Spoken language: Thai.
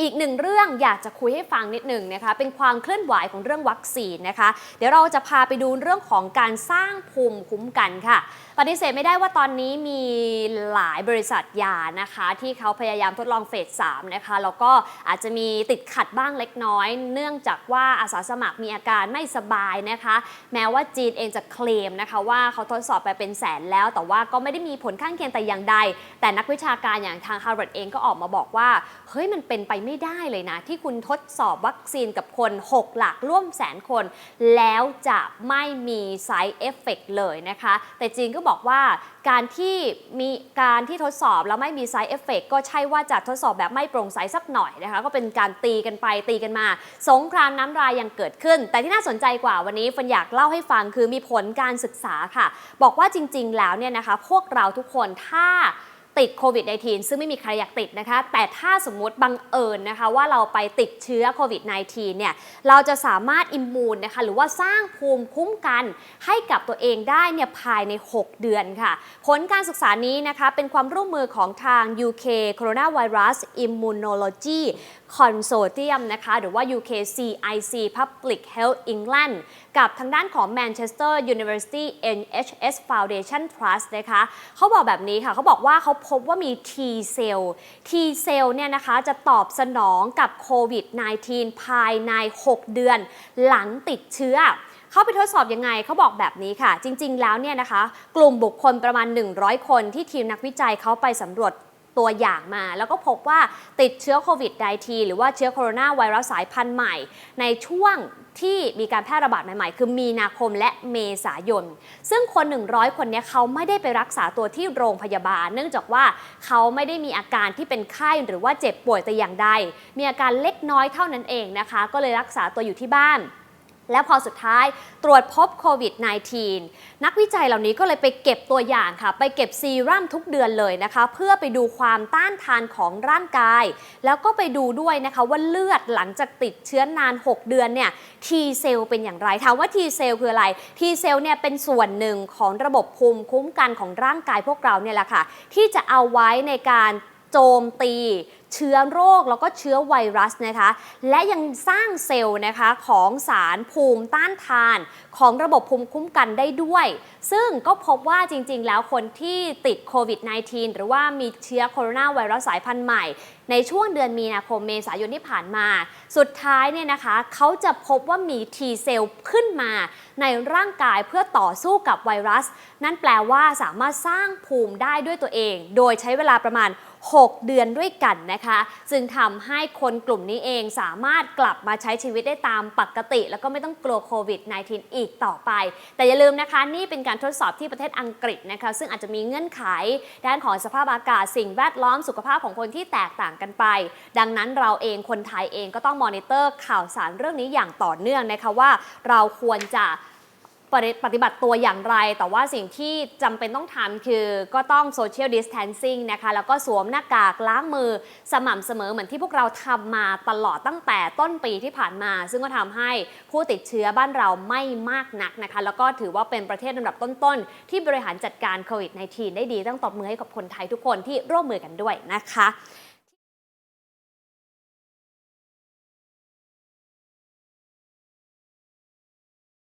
อีกหนึ่งเรื่องอยากจะคุยให้ฟังนิดหนึ่งนะคะ เป็นความเคลื่อนไหวของเรื่องวัคซีนนะคะ เดี๋ยวเราจะพาไปดูเรื่องของการสร้างภูมิคุ้มกันค่ะ ปฏิเสธไม่ได้ว่าตอนนี้มีหลายบริษัทยานะคะ ที่เขาพยายามทดลองเฟส3นะคะแล้วก็อาจจะมีติดขัดบ้างเล็กน้อย เนื่องจากว่าอาสาสมัครมีอาการไม่สบายนะคะ แม้ว่าจีนเองจะเคลมนะคะว่าเขาทดสอบไปเป็นแสนแล้ว แต่ว่าก็ไม่ได้มีผลข้างเคียงแต่อย่างใด แต่นักวิชาการอย่างทาง Harvard เองก็ออกมาบอกว่าเฮ้ยมันเป็นไปไม่ได้เลยนะ ที่คุณทดสอบวัคซีนกับคน 6 หลักร่วมแสนคน แล้วจะไม่มี side effect เลยนะคะ แต่จีนก็บอกว่าการที่มีการที่ทดสอบแล้วไม่มี side effect ก็ใช่ว่าจะทดสอบแบบไม่โปร่งใสสักหน่อยนะคะ ก็เป็นการตีกันไปตีกันมา สงครามน้ำรายยังเกิดขึ้น แต่ที่น่าสนใจกว่าวันนี้ฟันอยากเล่าให้ฟังคือมีผลการศึกษาค่ะ บอกว่าจริง ๆ แล้วเนี่ยนะคะ พวกเราทุกคนถ้า ติดโควิด -19 ซึ่งไม่มีใครอยากติดนะคะ แต่ถ้าสมมุติบังเอิญนะคะว่าเราไปติดเชื้อโควิด -19 เนี่ย เราจะสามารถอิมมูนนะคะหรือว่าสร้างภูมิคุ้มกันให้กับตัวเองได้เนี่ยภายใน 6 เดือนค่ะ ผลการศึกษานี้นะคะเป็นความร่วมมือของทาง UK Coronavirus Immunology Consortium นะคะหรือว่า UKCIC Public Health England กับทางด้านของ Manchester University NHS Foundation Trust นะคะเขาบอกแบบนี้ค่ะเขาบอกว่าเขาพบว่ามี T เซลล์ T เซลล์เนี่ยนะคะจะตอบสนองกับโควิด -19 ภายใน 6 เดือนหลังติดเชื้อเขาไปทดสอบยังไงเขาบอกแบบนี้ค่ะ จริง ๆ แล้วเนี่ยนะคะ กลุ่มบุคคลประมาณ 100 คนที่ทีมนักวิจัยเขาไปสำรวจ ตัวอย่างมา แล้วก็พบว่าติดเชื้อโควิด -19 หรือว่าเชื้อโคโรนาไวรัสสายพันธุ์ใหม่ ในช่วงที่มีการแพร่ระบาดใหม่ๆ คือมีนาคมและเมษายน ซึ่งคน 100 คนนี้เขาไม่ได้ไปรักษาตัวที่โรงพยาบาล เนื่องจากว่าเขาไม่ได้มีอาการที่เป็นไข้หรือว่าเจ็บป่วยแต่อย่างใด มีอาการเล็กน้อยเท่านั้นเองนะคะ ก็เลยรักษาตัวอยู่ที่บ้าน และพอสุดท้ายตรวจพบโควิด -19 นักวิจัยเหล่านี้ก็เลยไปเก็บตัวอย่างค่ะ ไปเก็บซีรั่มทุกเดือนเลยนะคะ เพื่อไปดูความต้านทานของร่างกาย แล้วก็ไปดูด้วยนะคะว่าเลือดหลังจากติดเชื้อนาน 6 เดือนเนี่ย T เซลล์เป็นอย่างไรถามว่า T เซลล์คืออะไร T เซลล์เนี่ยเป็นส่วนหนึ่งของระบบภูมิคุ้มกันของร่างกายพวกเราเนี่ยแหละค่ะที่จะเอาไว้ในการโจมตี เชื้อโรคแล้วก็เชื้อไวรัสนะคะ และยังสร้างเซลล์นะคะของสารภูมิต้านทานของระบบภูมิคุ้มกันได้ด้วย ซึ่งก็พบว่าจริง ๆ แล้วคนที่ติดโควิด -19 หรือว่ามีเชื้อโคโรนาไวรัสสายพันธุ์ใหม่ ในช่วงเดือนมีนาคมเมษายนที่ผ่านมา สุดท้ายเนี่ยนะคะ เขาจะพบว่ามี T เซลล์ขึ้นมาในร่างกายเพื่อต่อสู้กับไวรัส นั่นแปลว่าสามารถสร้างภูมิได้ด้วยตัวเอง โดยใช้เวลาประมาณ 6 เดือนด้วยกันนะคะซึ่งทำให้คนกลุ่มนี้เองสามารถกลับมาใช้ชีวิตได้ตามปกติ แล้วก็ไม่ต้องกลัวโควิด -19 อีกต่อไป แต่อย่าลืมนะคะ นี่เป็นการทดสอบที่ประเทศอังกฤษนะคะ ซึ่งอาจจะมีเงื่อนไข ด้านของสภาพอากาศสิ่งแวดล้อมสุขภาพของคนที่แตกต่างกันไป ดังนั้นเราเองคนไทยเองก็ต้องมอนิเตอร์ข่าวสารเรื่องนี้อย่างต่อเนื่องนะคะว่าเราควรจะ ปฏิบัติตัวอย่างไร แต่ว่าสิ่งที่จำเป็นต้องทำคือก็ต้องโซเชียลดิส a ทนซิ่งนะคะ แล้วก็สวมหน้ากากล้างมือสม่ำเสมอเหมือนที่พวกเราทำมาตลอดตั้งแต่ต้นปีที่ผ่านมา ซึ่งก็ทำให้ผู้ติดเชื้อบ้านเราไม่มากนักนะคะ แล้วก็ถือว่าเป็นประเทศลำดับต้นๆ ที่บริหารจัดการโควิด -19 ได้ดี ต้องตบมือให้กับคนไทยทุกคนที่ร่วมมือกันด้วยนะคะ